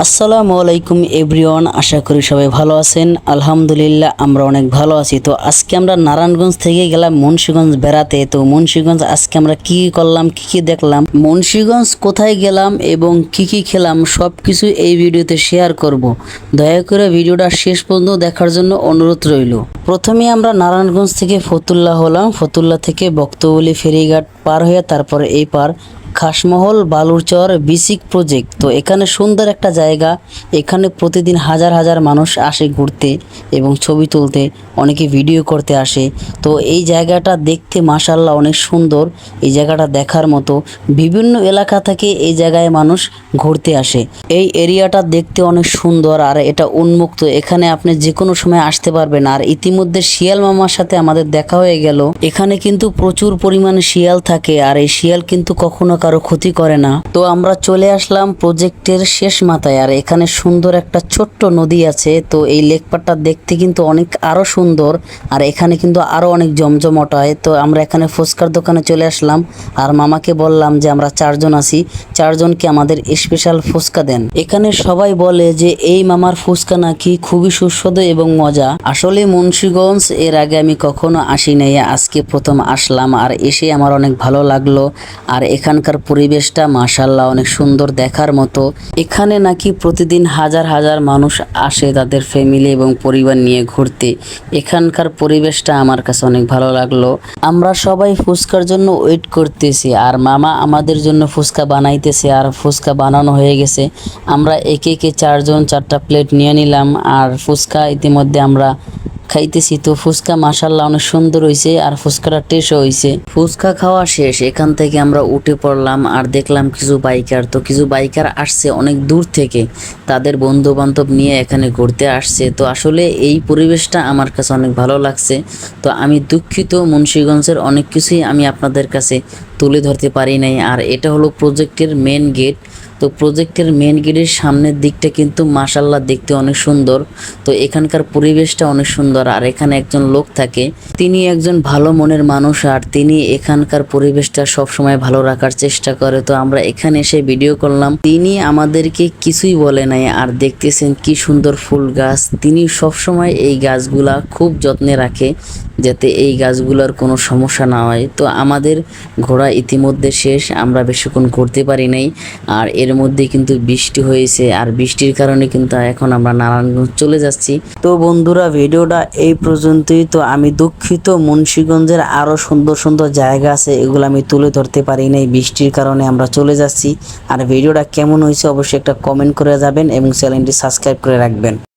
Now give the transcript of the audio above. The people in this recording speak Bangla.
আসসালামু আলাইকুম এভরিওয়ান, আশা করি সবাই ভালো আছেন। আলহামদুলিল্লাহ, আমরা অনেক ভালো আছি। তো আজকে আমরা নারায়ণগঞ্জ থেকে গেলাম মুন্সিগঞ্জ বেড়াতে। তো মুন্সিগঞ্জ আজকে আমরা কি করলাম, কি কি দেখলাম, মুন্সিগঞ্জ কোথায় গেলাম এবং কি কি খেলাম সব কিছু এই ভিডিওতে শেয়ার করব। দয়া করে ভিডিওটা শেষ পর্যন্ত দেখার জন্য অনুরোধ রইল। প্রথমে আমরা নারায়ণগঞ্জ থেকে ফতুল্লা হলাম। ফতুল্লা থেকে বক্তবলী, ফেরিঘাট পার হয়ে তারপরে এই পার। খাসমহল, বালুরচর, বিসিক প্রজেক্ট। তো এখানে সুন্দর একটা জায়গা। এখানে প্রতিদিন হাজার হাজার মানুষ আসে ঘুরতে এবং ছবি তুলতে, অনেকে ভিডিও করতে আসে। তো এই জায়গাটা দেখতে মাসাল্লাহ অনেক সুন্দর। এই জায়গাটা দেখার মতো। বিভিন্ন এলাকা থেকে এই জায়গায় মানুষ ঘুরতে আসে। এই এরিয়াটা দেখতে অনেক সুন্দর আর এটা উন্মুক্ত। এখানে আপনি যে কোনো সময় আসতে পারবেন। আর ইতিমধ্যে শিয়াল মামার সাথে আমাদের দেখা হয়ে গেল। এখানে কিন্তু প্রচুর পরিমাণে শিয়াল থাকে। আর এই শিয়াল কিন্তু কখনো কারও ক্ষতি করে না। তো আমরা চলে আসলাম প্রজেক্টের শেষ মাথায়। আর এখানে সুন্দর একটা ছোট্ট নদী আছে। তো এই লেক লেকপাটটা দেখতে কিন্তু অনেক আরও সুন্দর। আর এখানে কিন্তু আরও অনেক জমজমট হয়। তো আমরা এখানে ফুচকার দোকানে চলে আসলাম। আর মামাকে বললাম যে আমরা চারজন আছি। চারজনকে আমাদের স্পেশাল ফুচকা দেন। এখানে সবাই বলে যে এই মামার ফুচকা নাকি খুবই সুস্বাদু এবং মজা। আসলে মুন্সিগঞ্জ এর আগে আমি কখনো আসি নাই। আজকে প্রথম আসলাম। আর এসে আমার অনেক ভালো লাগল। আর এখানকার পরিবেশটা মাশাল্লাহ অনেক সুন্দর দেখার মতো। এখানে নাকি প্রতিদিন হাজার হাজার মানুষ আসে তাদের ফ্যামিলি এবং পরিবার নিয়ে ঘুরতে। এখানকার পরিবেশটা আমার কাছে অনেক ভালো লাগল। আমরা সবাই ফুচকার জন্য ওয়েট করতেছি। আর মামা আমাদের জন্য ফুচকা বানাইতেছে আর ফুচকা বানানো হয়ে গেছে। আমরা একে একে চারজন চারটা প্লেট নিয়ে নিলাম আর ফুচকা ইতিমধ্যে আমরা খাইতেছি তো ফুচকা মাসাল্লাহ অনেক সুন্দর হয়েছে আর ফুচকাটা টেস্টও হয়েছে ফুচকা খাওয়া শেষ, এখান থেকে আমরা উঠে পড়লাম আর দেখলাম কিছু বাইকার। তো কিছু বাইকার আসছে অনেক দূর থেকে, তাদের বন্ধু বান্ধব নিয়ে এখানে ঘুরতে আসছে। তো আসলে এই পরিবেশটা আমার কাছে অনেক ভালো লাগছে। তো আমি দুঃখিত, মুন্সীগঞ্জের অনেক কিছুই আমি আপনাদের কাছে তুলে ধরতে পারি নাই। আর এটা হলো প্রজেক্টের মেন গেট তো প্রজেক্টের মেন গেটের সামনের দিকটা কিন্তু মাসাল্লাহ দেখতে অনেক সুন্দর। তো এখানকার পরিবেশটা অনেক সুন্দর, আর এখানে একজন লোক থাকে। তিনি একজন ভালো মনের মানুষ, আর তিনি এখানকার পরিবেশটা সবসময় ভালো রাখার চেষ্টা করে। তো আমরা এখানে এসে ভিডিও করলাম। তিনি আমাদেরকে কিছুই বলে নাই, আর দেখতেছেন কি সুন্দর ফুল গাছ। তিনি সবসময় এই গাছগুলা খুব যত্নে রাখে, যাতে এই গাছগুলোর কোনো সমস্যা না হয়। তো আমাদের ঘোরা ইতিমধ্যে শেষ, আমরা বেশিক্ষণ ঘুরতে পারি নাই। আর এর মধ্যে কিন্তু বৃষ্টি হয়েছে আর বৃষ্টির কারণে কিন্তু এখন আমরা নারায়ণগঞ্জ চলে যাচ্ছি। তো বন্ধুরা, ভিডিওটা এই পর্যন্তই। তো আমি দুঃখিত, মুন্সীগঞ্জের আরও সুন্দর সুন্দর জায়গা আছে, এগুলো আমি তুলে ধরতে পারি নাই বৃষ্টির কারণে আমরা চলে যাচ্ছি। আর ভিডিওটা কেমন হয়েছে অবশ্যই একটা কমেন্ট করে যাবেন এবং চ্যানেলটি সাবস্ক্রাইব করে রাখবেন।